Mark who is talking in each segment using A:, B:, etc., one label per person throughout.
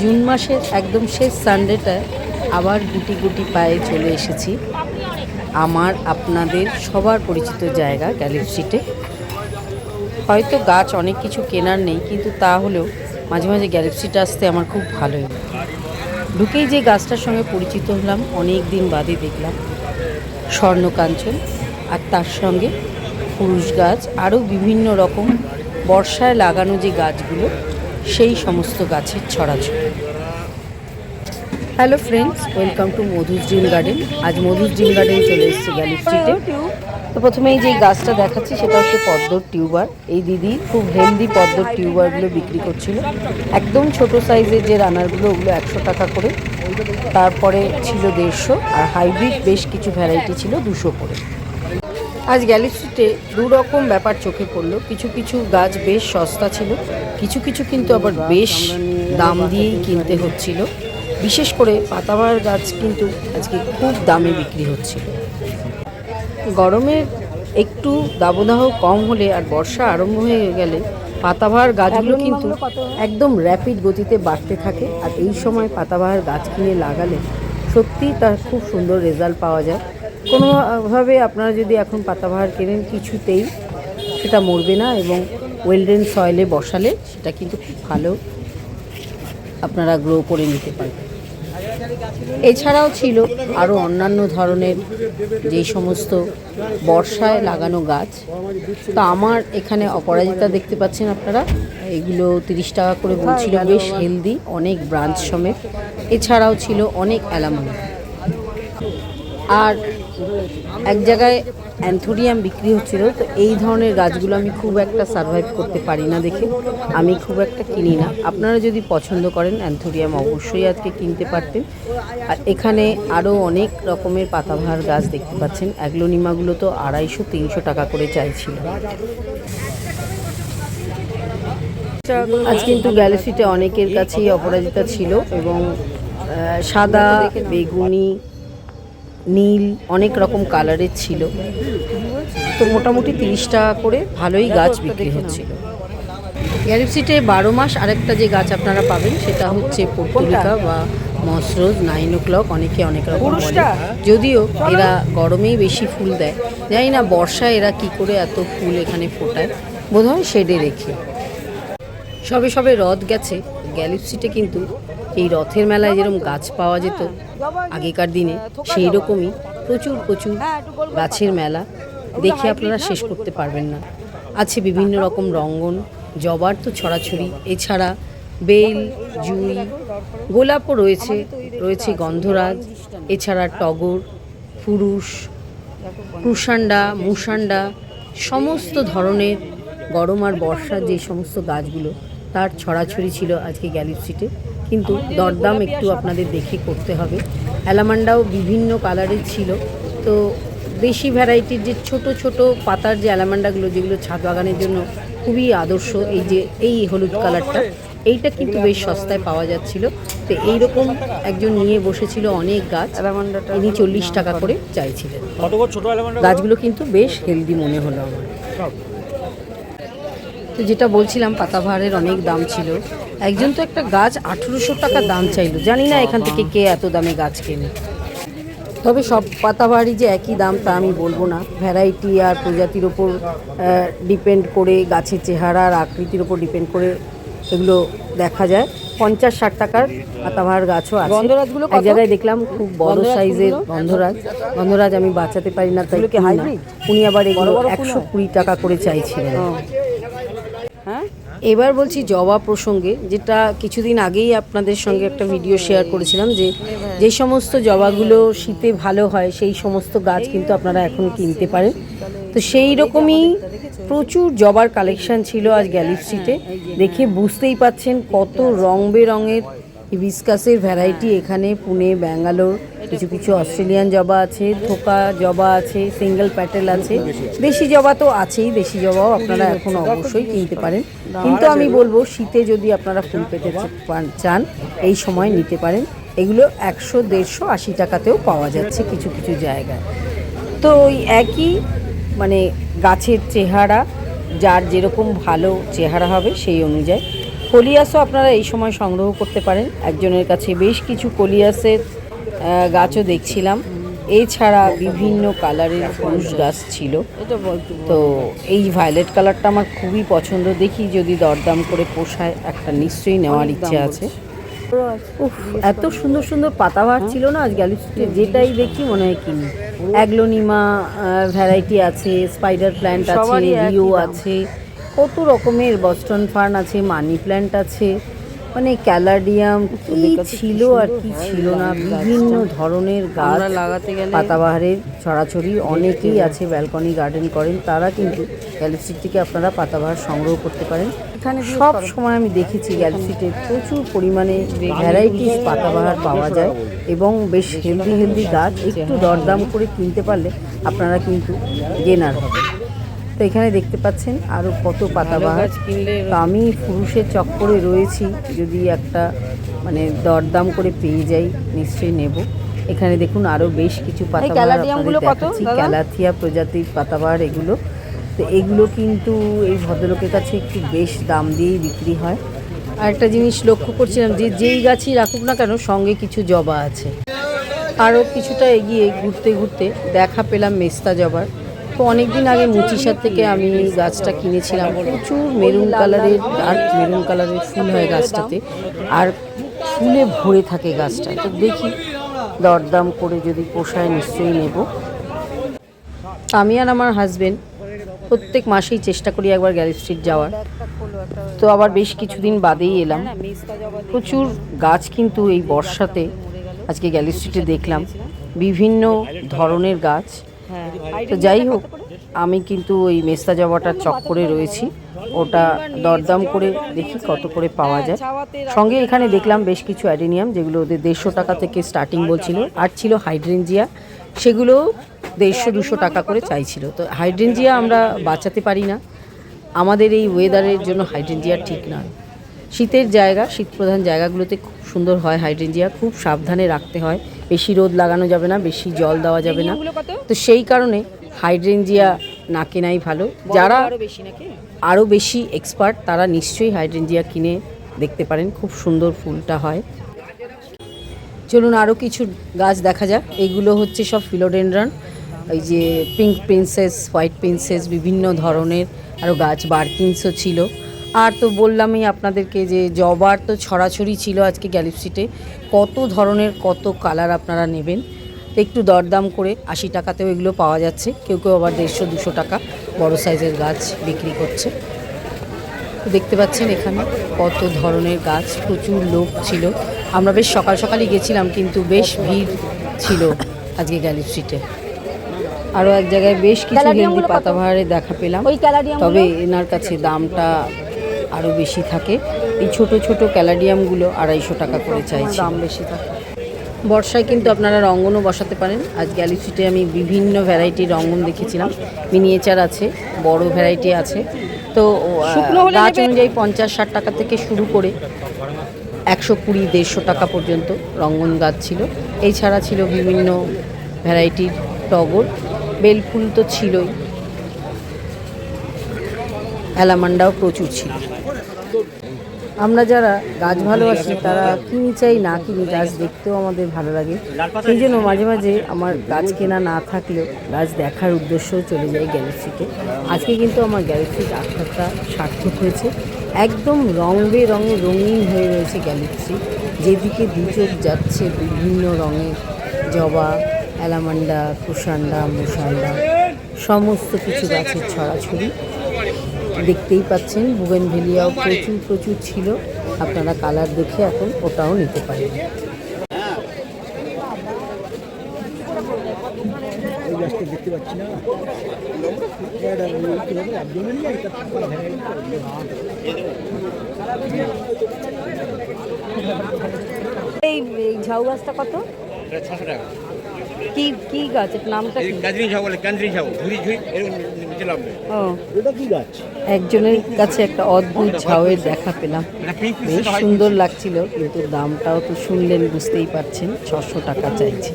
A: June মাসের একদম শেষ সানডেটায় আবার গুটি গুটি পায়ে চলে এসেছি। আমার, আপনাদের, সবার পরিচিত জায়গা গ্যালিফ স্ট্রিটে হয়তো গাছ অনেক কিছু কেনার নেই, কিন্তু তা হলেও মাঝে মাঝে গ্যালিফ স্ট্রিটে আসতে আমার খুব ভালোই। ঢুকেই যে গাছটার সঙ্গে পরিচিত হলাম, অনেক দিন বাদে দেখলাম। স্বর্ণকাঞ্চন আর তার সঙ্গে পুরুষ গাছ, আরও বিভিন্ন রকম বর্ষায় লাগানো যে গাছগুলো, সেই সমস্ত গাছের ছড়াছড়ি। Hello friends welcome to Madhu's dream garden আজ মধুস ড্রিম গার্ডেন চলে এসেছি গ্যালি স্ট্রিটে তো প্রথমেই যেই গাছটা দেখাচ্ছি, সেটা হচ্ছে পদ্মর টিউবার। এই দিদি খুব হেলদি পদ্মর টিউবারগুলো বিক্রি করছিল। একদম ছোট সাইজের যে রানারগুলো ওগুলো একশো টাকা করে। তারপরে ছিল দেড়শো, আর হাইব্রিড বেশ কিছু ভ্যারাইটি ছিল দুশো করে। আজ গ্যালিস্ট্রিটে দু রকম ব্যাপার চোখে পড়ল। কিছু কিছু গাছ বেশ সস্তা ছিল, কিছু কিছু কিন্তু আবার বেশ দাম দিয়েই কিনতে হচ্ছিল। বিশেষ করে পাতাবাহার গাছ কিন্তু আজকে খুব দামে বিক্রি হচ্ছিল। গরমের একটু দাবদাহ কম হলে আর বর্ষা আরম্ভ হয়ে গেলে পাতাবাহার গাছগুলো কিন্তু একদম র্যাপিড গতিতে বাড়তে থাকে আর এই সময় পাতাবাহার গাছ কিনে লাগালে সত্যিই তার খুব সুন্দর রেজাল্ট পাওয়া যায়। কোনোভাবে আপনারা যদি এখন পাতাবাহার কেনেন কিছুতেই সেটা মরবে না এবং ওয়েলডেন সয়েলে বসালে সেটা কিন্তু খুব ভালো আপনারা গ্রো করে নিতে পারবেন। এছাড়াও ছিল আরও অন্যান্য ধরনের যেই সমস্ত বর্ষায় লাগানো গাছ। তো আমার এখানে অপরাজিতা দেখতে পাচ্ছেন আপনারা। এগুলো তিরিশ টাকা করে বলছিল, বেশ হেলদি অনেক ব্রাঞ্চ সমেত। এছাড়াও ছিল অনেক অ্যালামন। আর এক জায়গায় অ্যান্থোরিয়াম বিক্রি হচ্ছিল, তো এই ধরনের গাছগুলো আমি খুব একটা সার্ভাইভ করতে পারি না দেখে। আমি খুব একটা কিনি না। আপনারা যদি পছন্দ করেন অ্যান্থোরিয়াম অবশ্যই আজকে কিনতে পারতেন। আর এখানে আরও অনেক রকমের পাতাবাহার গাছ দেখতে পাচ্ছেন। অ্যাগ্লোনিমাগুলো তো আড়াইশো, তিনশো টাকা করে চাইছিল। আজ কিন্তু গ্যালাক্সিতে অনেকের কাছেই অপরাজিতা ছিল এবং সাদা, বেগুনি নীল অনেক রকম কালারের ছিল। তো মোটামুটি তিরিশ টাকা করে ভালোই গাছ বিক্রি হচ্ছিল। গ্যালিপসিটে বারো মাস আরেকটা যে গাছ আপনারা পাবেন সেটা হচ্ছে পর্তুলিকা বা মসরোজ নাইন ও ক্লক অনেকে অনেক রকম বলে। যদিও এরা গরমেই বেশি ফুল দেয়। জানি না বর্ষায় এরা কি করে এত ফুল এখানে ফোটায়। বোধহয় শেডে রেখে। সবে সবে রথ গেছে। গ্যালিপসিটে কিন্তু এই রথের মেলায় যেরকম গাছ পাওয়া যেত আগেকার দিনে সেই রকমই প্রচুর প্রচুর গাছের মেলা দেখে আপনারা শেষ করতে পারবেন না। আছে বিভিন্ন রকম রঙ্গন, জবার তো ছড়াছড়ি, এছাড়া বেল, জুই, গোলাপও রয়েছে রয়েছে গন্ধরাজ, এছাড়া টগর, পুরুষ কুষান্ডা মুসান্ডা সমস্ত ধরনের গরম আর বর্ষার যে সমস্ত গাছগুলো, তার ছড়াছড়ি ছিল আজকে গ্যালিপসিটে কিন্তু দরদাম একটু আপনাদের দেখে করতে হবে। অ্যালামান্ডাও বিভিন্ন কালারের ছিল। তো বেশি ভ্যারাইটির যে ছোট ছোট পাতার যে অ্যালামান্ডাগুলো যেগুলো ছাদ বাগানের জন্য খুবই আদর্শ এই যে এই হলুদ কালারটা এইটা কিন্তু বেশ সস্তায় পাওয়া যাচ্ছিল। তো এইরকম একজন নিয়ে বসেছিল অনেক গাছ। ইনি চল্লিশ টাকা করে চাইছিলেন। গাছগুলো কিন্তু বেশ হেলদি মনে হলো আমার। তো যেটা বলছিলাম পাতাবাহারের অনেক দাম ছিল। একজন তো একটা গাছ আঠেরোশো টাকা দাম চাইলো। জানি না এখান থেকে কে এত দামে গাছ কেনে। তবে সব পাতাবাহারই যে একই দাম তা আমি বলব না। ভ্যারাইটি আর প্রজাতির ওপর ডিপেন্ড করে গাছের চেহারা আর আকৃতির ওপর ডিপেন্ড করে এগুলো দেখা যায়। পঞ্চাশ ষাট টাকার পাতাবাহার গাছও আছে।
B: গন্ধরাজগুলো
A: এক জায়গায় দেখলাম খুব বড় সাইজের গন্ধরাজ গন্ধরাজ আমি বাঁচাতে পারি না তাই উনি আবার এগুলো একশো কুড়ি টাকা করে চাইছিলেন।
B: হ্যাঁ?
A: এবার বলছি জবা প্রসঙ্গে, যেটা কিছুদিন আগেই আপনাদের সঙ্গে একটা ভিডিও শেয়ার করেছিলাম যে যে সমস্ত জবাগুলো শীতে ভালো হয়, সেই সমস্ত গাছ কিন্তু আপনারা এখন কিনতে পারেন। তো সেই রকমই প্রচুর জবার কালেকশন ছিল আজ গ্যালিপসিতে দেখে বুঝতেই পাচ্ছেন কত রং বেরঙের হিবিস্কাসের ভ্যারাইটি এখানে পুনে ব্যাঙ্গালোর কিছু কিছু অস্ট্রেলিয়ান জবা আছে, থোকা জবা আছে সিঙ্গেল প্যাটেল আছে। দেশি জবা তো আছেই দেশি জবাও আপনারা এখন অবশ্যই কিনতে পারেন। কিন্তু আমি বলব, শীতে যদি আপনারা ফুল পেতে চান, এই সময় নিতে পারেন। এগুলো একশো, দেড়শো, আশি টাকাতেও পাওয়া যাচ্ছে কিছু কিছু জায়গায়। তো ওই একই মানে গাছের চেহারা, যার যেরকম ভালো চেহারা হবে সেই অনুযায়ী। কলিয়াসও আপনারা এই সময় সংগ্রহ করতে পারেন। একজনের কাছে বেশ কিছু কলিয়াসের গাছও দেখছিলাম। এছাড়া বিভিন্ন কালারের ফুল গাছ ছিল। তো এই ভায়োলেট কালারটা আমার খুবই পছন্দ। দেখি যদি দরদাম করে পোষায় একটা নিশ্চয়ই নেওয়ার ইচ্ছে আছে। এত সুন্দর সুন্দর পাতা পাতাবাহার ছিল না আজ গ্যালিস্টে যেটাই দেখি মনে হয় কিনি। অ্যাগ্লোনিমা ভ্যারাইটি আছে স্পাইডার প্ল্যান্ট আছে রিও আছে কত রকমের বস্টন ফার্ন আছে মানি প্ল্যান্ট আছে। মানে ক্যালাডিয়াম কি ছিল আর কি ছিল না বিভিন্ন ধরনের গাছ পাতাবাহারের ছড়াছড়ি অনেকেই আছে ব্যালকনি গার্ডেন করেন তারা কিন্তু গ্যালিস্ট্রিক থেকে আপনারা পাতাবাহার সংগ্রহ করতে পারেন।
B: এখানে
A: সব সময় আমি দেখেছি গ্যালিস্ট্রিটে প্রচুর পরিমাণে ভ্যারাইটিস পাতাবাহার পাওয়া যায় এবং বেশ হেলদি হেলদি গাছ একটু দরদাম করে কিনতে পারলে আপনারা কিন্তু গেনার হবে। তো এখানে দেখতে পাচ্ছেন আরও কত পাতাবাহার তো আমি পুরুষের চক্করে রয়েছি যদি একটা মানে দরদাম করে পেয়ে যাই নিশ্চয়ই নেব। এখানে দেখুন আরও বেশ কিছু পাতাবাহার দেখাচ্ছি। ক্যালাথিয়া প্রজাতির পাতাবাহার এগুলো। তো এগুলো কিন্তু এই ভদ্রলোকের কাছে একটু বেশ দাম দিয়েই বিক্রি হয়। আর একটা জিনিস লক্ষ্য করছিলাম যে যেই গাছই রাখুক না কেন সঙ্গে কিছু জবা আছে। আরও কিছুটা এগিয়ে ঘুরতে ঘুরতে দেখা পেলাম মেস্তা জবার। অনেক দিন আগে মুচিসার থেকে আমি গাছটা কিনেছিলাম। প্রচুর মেরুন কালারের ডার্ক মেরুন কালারের ফুল হয় গাছটাতে। আর ফুলে ভরে থাকে গাছটা। তো দেখি, দরদাম করে যদি পোষায় নিশ্চয়ই নেব। আমি আর আমার হাজবেন্ড প্রত্যেক মাসেই চেষ্টা করি একবার গ্যালি স্ট্রিট যাওয়ার। তো আবার বেশ কিছুদিন বাদেই এলাম। প্রচুর গাছ কিন্তু এই বর্ষাতে আজকে গ্যালি স্ট্রিটে দেখলাম। বিভিন্ন ধরনের গাছ। তো যাই হোক আমি কিন্তু ওই মেস্তা জবাটার চক্করে রয়েছি। ওটা দরদাম করে দেখি কত করে পাওয়া যায়। সঙ্গে এখানে দেখলাম বেশ কিছু অ্যাডেনিয়াম যেগুলো ওদের দেড়শো টাকা থেকে স্টার্টিং বলছিল। আর ছিল হাইড্রেঞ্জিয়া। সেগুলো দেড়শো দুশো টাকা করে চাইছিল। তো হাইড্রেঞ্জিয়া আমরা বাঁচাতে পারি না। আমাদের এই ওয়েদারের জন্য হাইড্রেঞ্জিয়া ঠিক নয়। শীতের জায়গা শীতপ্রধান জায়গাগুলোতে খুব সুন্দর হয় হাইড্রেঞ্জিয়া। খুব সাবধানে রাখতে হয়। বেশি রোদ লাগানো যাবে না বেশি জল দেওয়া যাবে না। তো সেই কারণে হাইড্রেঞ্জিয়া না কেনাই ভালো। যারা আরও বেশি এক্সপার্ট তারা নিশ্চয়ই হাইড্রেঞ্জিয়া কিনে দেখতে পারেন খুব সুন্দর ফুলটা হয়। চলুন আরও কিছু গাছ দেখা যাক। এগুলো হচ্ছে সব ফিলোডেন্ড্রন ওই যে পিঙ্ক প্রিন্সেস হোয়াইট প্রিন্সেস বিভিন্ন ধরনের আরও গাছ বার্কিংসও ছিল। আর তো বললামই আপনাদেরকে যে জবার তো ছড়াছড়ি ছিল আজকে গ্যালিপসিটে কত ধরনের কত কালার আপনারা নেবেন? একটু দরদাম করে আশি টাকাতেও এগুলো পাওয়া যাচ্ছে। কেউ কেউ আবার দেড়শো দুশো টাকা বড় সাইজের গাছ বিক্রি করছে। তো দেখতে পাচ্ছেন এখানে কত ধরনের গাছ প্রচুর লোক ছিল। আমরা বেশ সকাল সকালই গেছিলাম কিন্তু বেশ ভিড় ছিল আজকে গ্যালি স্ট্রিটে আরও এক জায়গায় বেশ কিছু পাতাবাহারে দেখা পেলাম। তবে এনার কাছে দামটা আরও বেশি থাকে। এই ছোট ছোট ক্যালাডিয়ামগুলো আড়াইশো টাকা করে চাইছি।
B: দাম বেশি থাকে।
A: বর্ষায় কিন্তু আপনারা রঙ্গনও বসাতে পারেন। আজ গ্যালিসিটে আমি বিভিন্ন ভ্যারাইটির রঙ্গন দেখেছিলাম। মিনিয়েচার আছে বড় ভ্যারাইটি আছে। তো
B: শুকনো
A: গাছ অনুযায়ী পঞ্চাশ ষাট টাকা থেকে শুরু করে একশো কুড়ি দেড়শো টাকা পর্যন্ত রঙ্গন গাছ ছিল। এছাড়া ছিল বিভিন্ন ভ্যারাইটির টগর। বেলফুল তো ছিলই। অ্যালামান্ডাও প্রচুর ছিল। আমরা যারা গাছ ভালোবাসি, তারা কিনি চাই, না কিনি গাছ দেখতেও আমাদের ভালো লাগে। সেই জন্য মাঝে মাঝে আমার গাছ কেনা না থাকলেও গাছ দেখার উদ্দেশ্যও চলে যায় গ্যালাক্সিতে। আজকে কিন্তু আমার গ্যালাক্সির আসাটা সার্থক হয়েছে। একদম রং বেরঙে রঙিন হয়ে রয়েছে গ্যালাক্সি। যেদিকে দু চোখ যাচ্ছে বিভিন্ন রঙের জবা, অ্যালামান্ডা কুষান্ডা মুসান্ডা সমস্ত কিছু গাছের ছড়াছড়ি। দেখতেই পাচ্ছেন বুগেন ভেলিয়াও প্রচুর প্রচুর ছিল। আপনারা কালার দেখে এখন ওটাও নিতে পারেন।
C: এই দেখতে পাচ্ছি না
B: ঝাউ গাছটা কত?
D: ছশো টাকা
B: কি কি গাছ? এর নামটা কি?
D: গাজরি ঝাউ বলে ঝাউ ঝুড়ি ঝুড়ি এরকম
B: ও।
C: ওটা কি গাছ?
A: একজনের কাছে একটা অদ্ভুত ঝাউয়ের দেখা পেলাম। বেশ সুন্দর লাগছিল কিন্তু দামটাও তো শুনলেন বুঝতেই পারছেন ছশো টাকা চাইছে।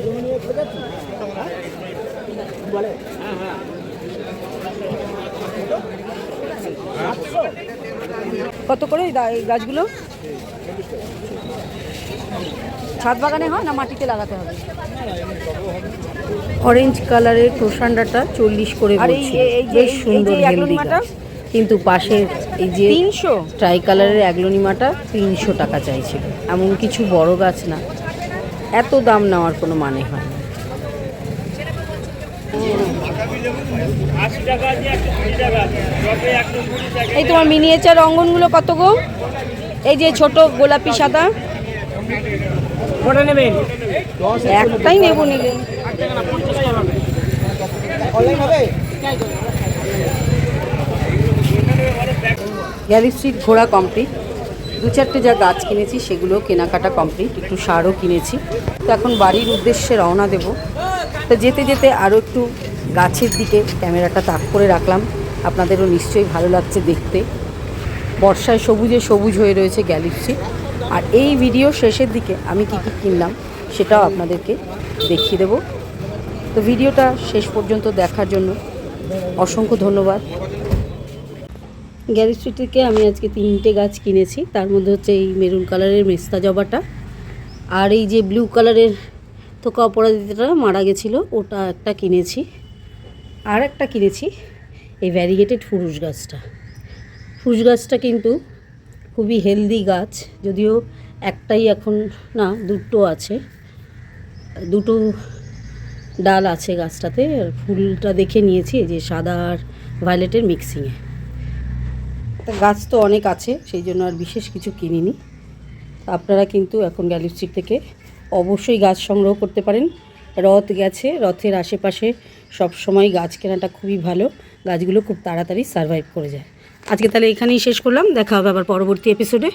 B: কত করে এই গাছগুলো? ছাদ বাগানে হয় না মাটিতে লাগাতে হবে?
A: অরেঞ্জ কালারের ক্রোসান্ডাটা চল্লিশ করে বেশ সুন্দর হেলদি গাছ। কিন্তু পাশের এই যে
B: তিনশো?
A: ট্রাই কালারের অ্যাগ্লোনিমাটা তিনশো টাকা চাইছিল। এমন কিছু বড় গাছ না এত দাম নেওয়ার কোনো মানে হয় না।
B: এই তোমার মিনিয়েচার অঙ্গনগুলো কত গো? এই যে ছোট গোলাপি সাদা।
C: কটা নেবেন
B: একটাই নেব নিলে।
C: অনলাইন হবে?
A: গ্যালি স্ট্রিট কমপ্লিট দু চারটে যা গাছ কিনেছি সেগুলো কেনাকাটা কমপ্লিট একটু সারও কিনেছি। তো এখন বাড়ির উদ্দেশ্যে রওনা দেব। তো যেতে যেতে আরও একটু গাছের দিকে ক্যামেরাটা তাক করে রাখলাম। আপনাদেরও নিশ্চয়ই ভালো লাগছে দেখতে। বর্ষায় সবুজে সবুজ হয়ে রয়েছে গ্যালি স্ট্রিট। আর এই ভিডিও শেষের দিকে আমি কী কী কিনলাম, সেটাও আপনাদেরকে দেখিয়ে দেবো। তো ভিডিওটা শেষ পর্যন্ত দেখার জন্য অসংখ্য ধন্যবাদ। গ্যারি স্ট্রিট থেকে আমি আজকে তিনটে গাছ কিনেছি। তার মধ্যে হচ্ছে এই মেরুন কালারের মেস্তা জবাটা আর এই যে ব্লু কালারের থোকা অপরাজিতাটা মারা গেছিল, ওটা একটা কিনেছি। আর একটা কিনেছি, এই ভ্যারিগেটেড ফুরুষ গাছটা। ফুরুষ গাছটা কিন্তু খুবই হেলদি গাছ, যদিও একটাই এখন না, দুটো আছে। দুটো ডাল আছে গাছটাতে, আর ফুলটা দেখে নিয়েছি যে সাদা আর ভায়োলেটের মিক্সিংয়ে তা গাছ তো অনেক আছে, সেই জন্য আর বিশেষ কিছু কিনিনি। আপনারা কিন্তু এখন গ্যালিস্ট্রিক থেকে অবশ্যই গাছ সংগ্রহ করতে পারেন। রথ গেছে, রথের আশেপাশে সব সময় গাছ কেনাটা খুবই ভালো, গাছগুলো খুব তাড়াতাড়ি সারভাইভ করে যায়। আজকে তাহলে এখানেই শেষ করলাম, দেখা হবে আবার পরবর্তী এপিসোডে